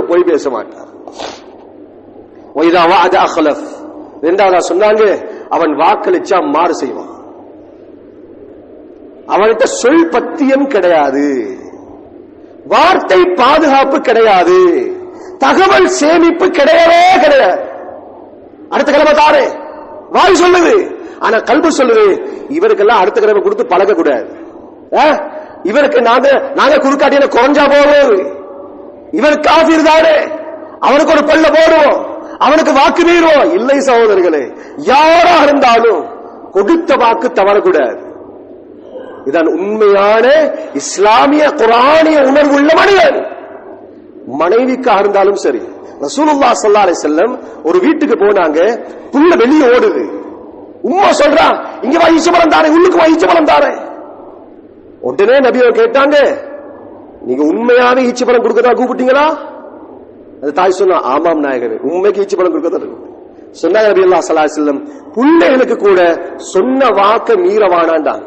ஒருபோதும் பொய் பேச மாட்டார் அஹ்லஃப் ரெண்டாவதா சொன்னாங்க அவன் வாக்களிச்சா மாறு செய்வான். அவன்கிட்ட சொல் பத்தியம் கிடையாது. வார்த்தை பாதுகாப்பு கிடையாது. தகவல் சேமிப்பு கிடையவே கிடையாது. அடுத்த கிழமை தாரே. வாய் சொல்லுது. ஆனா கல்வி சொல்லுது இவருக்கெல்லாம் அடுத்த கிழமை கொடுத்து பழக கூடாது இவருக்கு நாங்க நாங்க குறுக்காட்டியில குறைஞ்சா போவோம் இவன் காபீர் தானே? அவனுக்கு ஒரு பல்ல போடுவோம். அவனுக்கு வாக்கு மீறுவோம். இல்லை சகோதரர்களே யாரா இருந்தாலும் கொடுத்த வாக்கு தவறக்கூடாது. இதான் உண்மையான இஸ்லாமிய குரானிய உணர்வு உள்ள மனிதன். மனைவிக்காக இருந்தாலும் சரி ரசூலுல்லா சல்லா அலை செல்லம் ஒரு வீட்டுக்கு போனாங்க புள்ள வெளியே ஓடுது. உம்மா சொல்றா இங்க வா ஈச்சபலம் தாரே உள்ளுக்கு வா ஈச்சபலம் தாரே உடனே நபி கேட்டாங்க நீங்க உண்மையாவே ஈச்சபலம் கொடுக்கறதா கூப்பிட்டீங்களா? அது தாய் சொன்னா ஆமாம் நாயகர் உண்மைக்கு ஈச்சபலம் கொடுக்கறதா சொன்னாங்க நபி அல்லா சலா செல்லம் பிள்ளைகளுக்கு கூட சொன்ன வாக்க மீறவானாண்டான்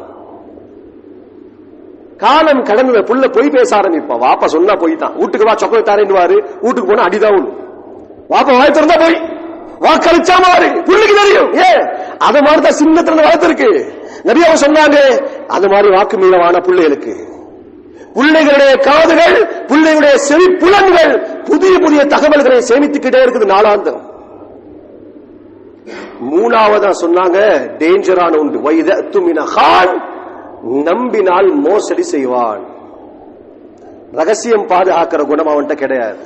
காலம் கடந்த புள்ள போய் பேச ஆரம்பிப்பான். வாப்பா சொன்னா போய் தான் வீட்டுக்கு வா சொக்கலை தாரேன்னுவாரு வீட்டுக்கு போனா அடிதான் விழும். வாப்பா வாய் திறந்தா போய். வாக்களிச்சா மாறு புள்ளைக்கு தெரியும். ஏ அது மாதிரி தான் சின்னத்துல வளர்த்திருக்கு நிறைய சொன்னாங்க அது மாதிரி வாக்கு மீளவான பிள்ளைகளுக்கு. பிள்ளைகளுடைய காதுகள் பிள்ளைகளுடைய செவி புலன்கள் புதிய புதிய தகவல்களை சேமித்துக்கிட்டே இருக்குது நாளாந்தம் மூணாவதா சொன்னாங்க டேஞ்சரான உண்டு. வைத துமின நம்பினால் மோசடி செய்வான். ரகசியம் பாதுகாக்கிற குணம் அவன்கிட்ட கிடையாது.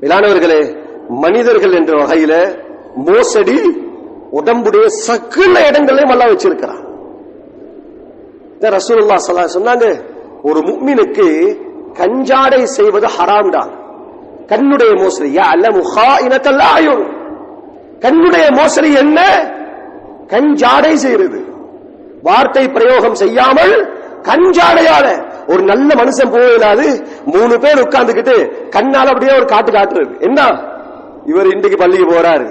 மேலானவர்களே மனிதர்கள் என்ற வகையில மோசடி உடம்புடைய சகல இடங்களையும் அல்ல வச்சிருக்கிறான். இந்த ரசூலுல்லாஹ் சொன்னாங்க ஒரு முக்மினுக்கு கஞ்சாடை செய்வது ஹராம் தான் கண்ணுடைய மோசடி யஅலமு இனத்தல்ல அயுன். கண்ணுடைய மோசடி என்ன? கஞ்சாடை செய்யறது வார்த்தை பிரயோகம் செய்யாமல் கஞ்சாடையால ஒரு நல்ல மனுஷன் போயிடாது மூணு பேர் உட்கார்ந்துக்கிட்டு கண்ணால் அப்படியே ஒரு காட்டு காட்டுறது. என்ன? இவர் இன்றைக்கு பள்ளிக்கு போறாரு.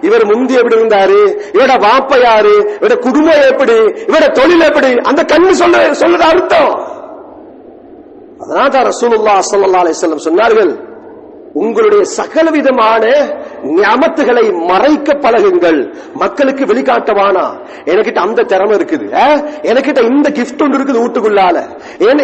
இவர் முந்தி எப்படி இருந்தாரு? இவட வாப்ப யாரு? இவட குடும்பம் எப்படி? இவட தொழில் எப்படி? அந்த கண்ணு சொல்ல சொல்லுற அர்த்தம். அதனால தான் ரசூலுல்லாஹ் ஸல்லல்லாஹு அலைஹி வஸல்லம் சொன்னார்கள் உங்களுடைய சகல விதமான ஞாபத்துகளை மறைக்க பழகுங்கள். மக்களுக்கு வெளிக்காட்டவானா எனக்கிட்ட அந்த திறமை இருக்குது. எனக்கிட்ட இந்த கிஃப்ட் ஒன்று இருக்குது வீட்டுக்குள்ளால.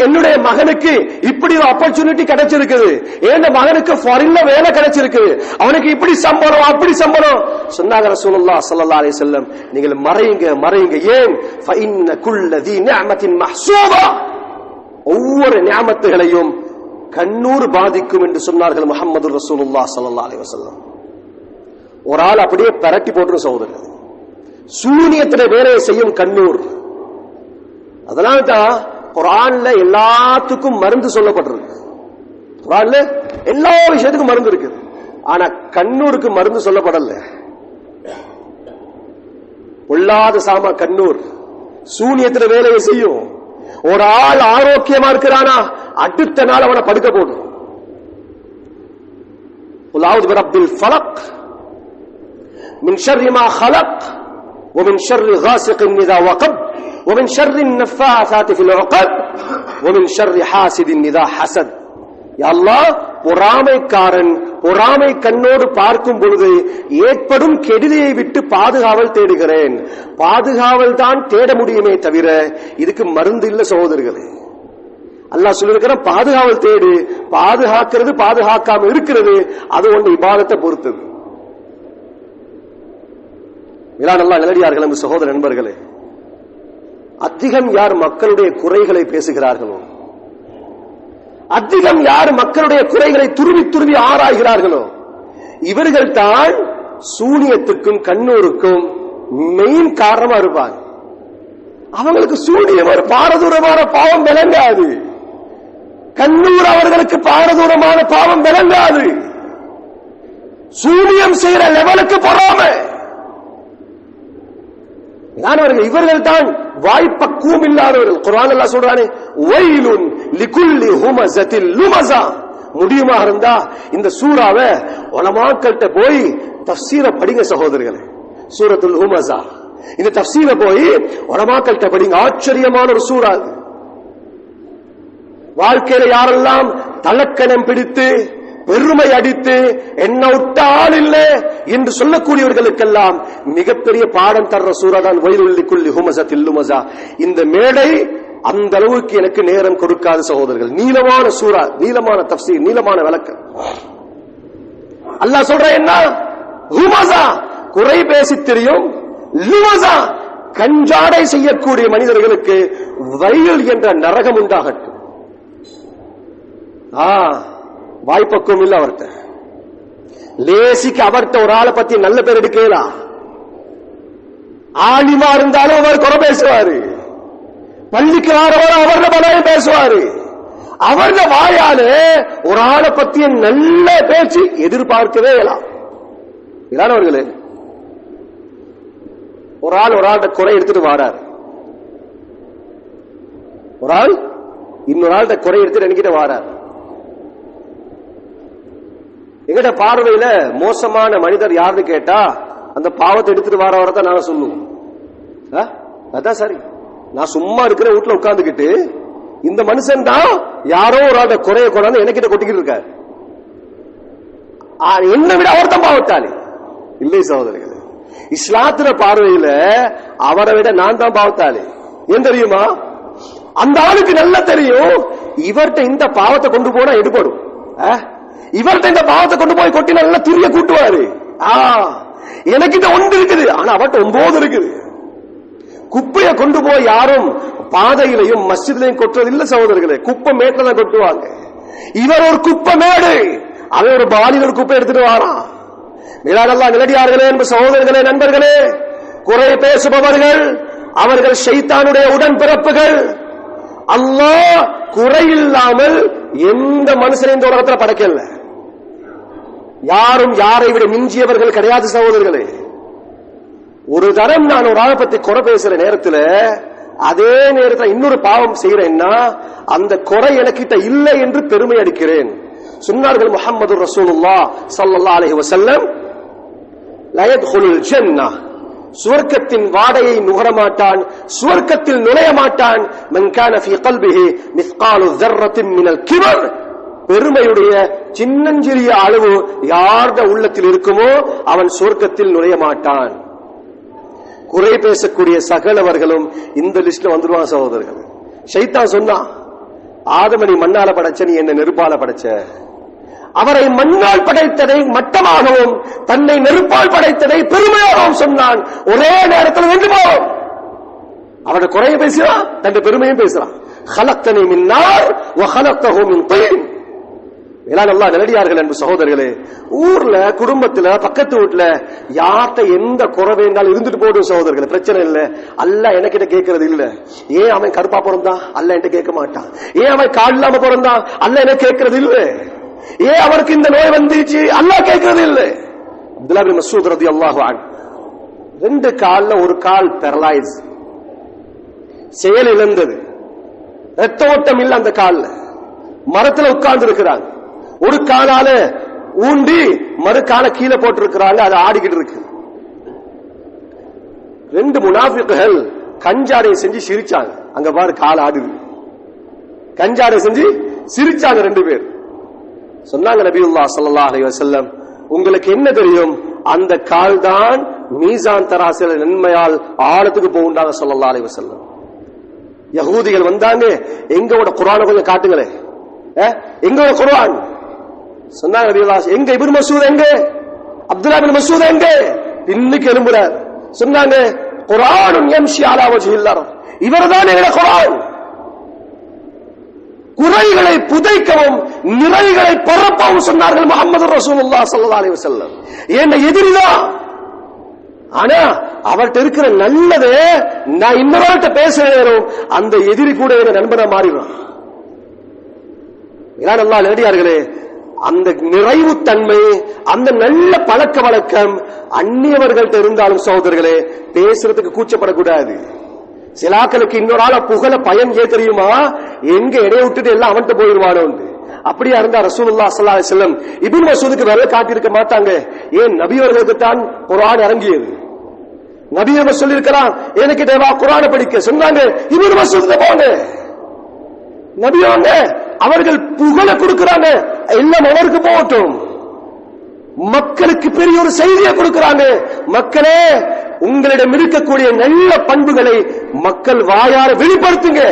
என்னுடைய மகனுக்கு இப்படி ஒரு ஆப்பர்ச்சுனிட்டி கிடைச்சிருக்குது. என் மகனுக்கு ஃபாரின்ல வேலை கிடைச்சிருக்குது அவனுக்கு இப்படி சம்பளம் அப்படி சம்பளம். சொன்னாங்க ரசூலுல்லா ஸல்லல்லாஹு அலைஹி வஸல்லம் நீங்கள் மறையுங்க மறையுங்க ஏன்? ஃபஇன்ன குல்ல தி நிஅமத்தின் மஹ்சூபா. ஒவ்வொரு ஞாபத்துகளையும் கண்ணூர் பாதிக்கும் என்று சொன்னார்கள் முகமது ரசூலுல்லா சல்லா அலி வஸல்லம். ஒரு ஆள் அப்படியே பரட்டி போட்டு சகோதரர். சூனியத்தின வேலையை செய்யும் கண்ணூர். அதனால தான் குரான்ல எல்லாத்துக்கும் மருந்து சொல்லப்பட்டிருக்கு. குரான்ல எல்லா விஷயத்துக்கும் மருந்து இருக்குது ஆனா கண்ணூருக்கு மருந்து சொல்லப்படல. பொல்லாத சாமா கண்ணூர். சூனியத்துல வேலையை செய்யும். ஒரு ஆள் ஆரோக்கியமா இருக்கிறானா அடுத்த நாள் அவனை படுக்க போடும் قل برب الفلق من شر ما خلق ومن شر غاسق إذا وقب ومن شر النفاثات في العقد ومن شر حاسد إذا حسد யா அல்லாஹ் பொறாமைக்காரன் பொறாமை கண்ணோடு பார்க்கும் பொழுது ஏற்படும் கெடுதியை விட்டு பாதுகாவல் தேடுகிறேன். பாதுகாவல் தான் தேட முடியுமே தவிர இதுக்கு மருந்து இல்ல சகோதரர்களே. அல்லாஹ் சொல்லிருக்கிற பாதுகாவல் தேடு. பாதுகாக்கிறது பாதுகாக்காம இருக்கிறது அது ஒன்று இபாதத்தை பொறுத்தது. விழா நல்லா நிலடியார்கள் அன்பு சகோதர நண்பர்களே அதிகம் யார் மக்களுடைய குறைகளை பேசுகிறார்களோ அதிகம் யார் மக்களுடைய குறைகளை துருவி துருவி ஆராய்கிறார்களோ இவர்கள் தான் சூனியத்துக்கும் கண்ணூருக்கும் மெயின் காரணமா இருப்பாங்க அவங்களுக்கு சூனியம் ஒரு பாரதூரமான பாவம் விளங்காது. கண்ணூர் அவர்களுக்கு பாரதூரமான பாவம் விளங்காது. சூனியம் செய்யற லெவலுக்கு பொறாமை. அவர்கள் இவர்கள் தான் வாய்ப்பக்குவம் இல்லாதவர்கள் குரான் எல்லாம் சொல்றானே ஒயிலுன் லிகுல்லி ஹுமசத்தில் லுமசா முடியுமா இருந்தா இந்த சூறாவை உலமாக்கள்கிட்ட போய் தப்சீர படிங்க சகோதரர்களே. சூரத்துல் ஹுமசா இந்த தப்சீர போய் உலமாக்கள்கிட்ட படிங்க. ஆச்சரியமான ஒரு சூறா வாழ்க்கையில யாரெல்லாம் தலக்கணம் பிடித்து பெருமை அடித்து என்ன விட்ட ஆள் இல்ல என்று சொல்லக்கூடியவர்களுக்கெல்லாம் மிகப்பெரிய பாடம் தர்ற சூறாதான் வயிறுள்ளிக்குள்ளி ஹுமசா தில்லுமசா இந்த மேடை அந்த அளவுக்கு எனக்கு நேரம் கொடுக்காத சகோதரர்கள். நீளமான சூறா நீளமான தப்சீர் நீளமான விளக்கம். அல்லாஹ் சொல்ற என்ன? ஹுமசா குறை பேசி தெரியும். லுமசா கஞ்சாடை செய்யக்கூடிய மனிதர்களுக்கு வயல் என்ற நரகம் உண்டாகட்டும். ஆ வாய்ப்பக்கம் இல்ல அவர்கிட்ட லேசிக்கு அவர்கிட்ட ஒரு ஆளை பத்தி நல்ல பேர் எடுக்கலாம் ஆலிமா இருந்தாலும் அவர் குறை பேசுவாரு. பள்ளிக்கு ஆறவர் அவர்த பலம் பேசுவாரு. அவர்த வாயால ஒரு ஆளை பத்திய நல்ல பேச்சு எதிர்பார்க்கவே இயலாம் இதானவர்களே ஒரு ஆள் ஒரு ஆள்கிட்ட குறை எடுத்துட்டு வாராரு. ஒரு ஆள் இன்னொரு ஆள்கிட்ட குறை எடுத்துட்டு என்கிட்ட வாராரு. எங்கிட்ட பார்வையில மோசமான மனிதர் யாருன்னு கேட்டா அந்த பாவத்தை எடுத்துட்டு வரவரை வரதான் நாங்க சொல்லுவோம். ஆ? அதான் சரி. நான் சும்மா இருக்கிற வீட்டுல உட்காந்துக்கிட்டு இந்த மனுஷன் தான் யாரோ ஒரு ஆளோட குறைய கூடாது எனக்கிட்ட கொட்டிக்கிட்டு இருக்காரு. ஆ, என்னை விட அவர் தான் பாவத்தாளி. இல்லை சகோதரர்கள் இஸ்லாத்திர பார்வையில அவரை விட நான் தான் பாவத்தாளி. ஏன் தெரியுமா? அந்த ஆளுக்கு நல்லா தெரியும் இவர்ட்ட இந்த பாவத்தை கொண்டு போனா எடுபடும். இவர்கிட்ட இந்த பாவத்தை கொண்டு போய் கொட்டி நல்லா திரிய கூட்டுவாரு. எனக்கு இந்த ஒன்று இருக்குது. ஆனா அவட்ட ஒன்பது இருக்குது. குப்பையை கொண்டு போய் யாரும் பாதையிலையும் மஸ்ஜித்லையும் கொட்டுறது இல்ல சகோதரர்களே குப்பை மேட்ல தான் கொட்டுவாங்க. இவர் ஒரு குப்பை மேடு. அவன் ஒரு பாலியல் ஒரு குப்பை எடுத்துட்டு வாரான். நிலாடல்லா நிலடியார்களே என்ப சகோதரர்களே நண்பர்களே குறை பேசுபவர்கள் அவர்கள் ஷைத்தானுடைய உடன்பிறப்புகள். அல்லாஹ் குறை இல்லாமல் எந்த மனுஷனையும் இந்த உலகத்துல படைக்கல. யாரும் யாரை விட மிஞ்சியவர்கள் கிடையாது சகோதரர்களே. ஒரு தரம் நான் ஒரு ஆளை பத்தி குறை பேசுற நேரத்துல அதே நேரத்துல இன்னொரு பாவம் செய்யறேன்னா அந்த குறை எனக்கிட்ட இல்லை என்று பெருமை அடிக்கிறேன். சொன்னார்கள் முகமது ரசூலுல்லா சல்லா அலஹி வசல்லம் லயத் யத்குலுல் சுவர்க்கத்தின் வாடையை நுகர மாட்டான் சுவர்க்கத்தில் நுழைய மாட்டான் மன் கான கல்பிஹி மிஸ்காலு மினல் கிபர். பெருமையுடைய சின்னஞ்சிறிய அளவு யார்த உள்ளத்தில் இருக்குமோ அவன் சுவர்க்கத்தில் நுழைய மாட்டான் குறை பேசக்கூடிய சகலவர்களும் இந்த லிஸ்ட்ல வந்துருவான் சகோதரர்கள். ஷைத்தான் சொன்னான் ஆதமணி மண்ணால படைச்ச நீ என்ன நெருப்பால படைச்ச. அவரை மண்ணால் படைத்ததை மட்டமாகவும் தன்னை நெருப்பால் படைத்ததை பெருமையாகவும் சொன்னான். ஒரே நேரத்தில் ரெண்டு போவோம் அவனை குறைய பேசுறான் தன் பெருமையும் பேசுறான் ஹலத்தனை மின்னார் மின் தொழில் வேளாண் அல்லா நிலடியார்கள் அன்பு சகோதரர்களே ஊர்ல குடும்பத்துல பக்கத்து வீட்டுல யார்கிட்ட எந்த குறை வேண்டாலும் இருந்துட்டு போடும் சகோதரர்களே பிரச்சனை இல்ல. அல்ல என்கிட்ட கேட்கறது இல்ல. ஏன் அவன் கருப்பா பிறந்தான்? அல்ல என்கிட்ட கேட்க மாட்டான். ஏன் அவன் கால் இல்லாம பிறந்தான்? அல்ல என்ன கேட்கறது இல்லை. ஏன் அவருக்கு இந்த நோய் வந்துச்சு? அல்லா கேட்கறது இல்ல அப்துல்லா பின் மசூத் ரதி அல்லாஹ் ரெண்டு கால்ல ஒரு கால் பெரலைஸ் செயல் இழந்தது. ரத்த ஓட்டம் இல்ல அந்த கால்ல. மரத்துல உட்கார்ந்து இருக்கிறாங்க ஒரு காலால ஊண்டி மறு கால கீழே போட்டிருக்கிறாங்க அது ஆடிக்கிட்டு இருக்கு. ரெண்டு முனாஃபிக்குகள் கஞ்சாடை செஞ்சு சிரிச்சாங்க. அங்க பாரு கால் ஆடுது. கஞ்சாடை செஞ்சு சிரிச்சாங்க ரெண்டு பேர். சொன்னாங்க நபியுல்லா சல்லா அலி வசல்லம் உங்களுக்கு என்ன தெரியும்? அந்த கால் தான் மீசான் தராசில நன்மையால் ஆழத்துக்கு போகுண்டாங்க சொல்லல்லா அலி வசல்லம் யகூதிகள் வந்தாங்க எங்களோட குரான கொஞ்சம் காட்டுங்களே எங்களோட குரான் சொன்னாங்க நபியுல்லா எங்க இபின் மசூத் எங்க? அப்துல்லா பின் மசூத் எங்க? இன்னைக்கு எழும்புறார் சொன்னாங்க குரானும் யம்ஷி அலா வஜ்ஹில் இவர்தான் எங்களோட குரான் குறைகளை புதைக்கவும் நிறைகளை பரப்பவும் சொன்னார்கள் முகமது ரசூலுல்லா சல்லா அலி வசல்லம் என்ன எதிரிதான் ஆனா அவர்கிட்ட இருக்கிற நல்லது நான் இன்னொருத்த பேசுற நேரம் அந்த எதிரி கூட என்ன நண்பனா மாறிடும் இதான் நல்லா நேடியார்களே அந்த நிறைவு தன்மை அந்த நல்ல பழக்க வழக்கம் அந்நியவர்கள்ட்ட இருந்தாலும் சகோதரர்களே பேசுறதுக்கு கூச்சப்படக்கூடாது. சிலாக்களுக்கு இன்னொரு ஆள புகழ பயன் ஏன் தெரியுமா? எங்க இடைய விட்டுட்டு எல்லாம் அவன்கிட்ட போயிருவானோ அப்படியா இருந்தா ரசூலுல்லா சல்லா செல்லம் இபின் மசூதுக்கு வேலை காட்டியிருக்க மாட்டாங்க. ஏன் நபியவர்களுக்கு தான் குரான் இறங்கியது? நபி அவர் சொல்லியிருக்கிறான் எனக்கு தேவா குரான படிக்க. சொன்னாங்க இபின் மசூதுக்கு போங்க. நபி அவங்க அவர்கள் புகழ கொடுக்கிறாங்க. எல்லாம் அவருக்கு போகட்டும். மக்களுக்கு பெரிய ஒரு செய்தியை கொடுக்கிறாங்க. மக்களே உங்களிடம் இருக்கக்கூடிய நல்ல பண்புகளை மக்கள் வாயார வெளிப்படுத்துங்க.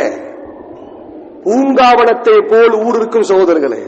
பூங்காவனத்தை போல் ஊர் இருக்கும் சகோதரர்களே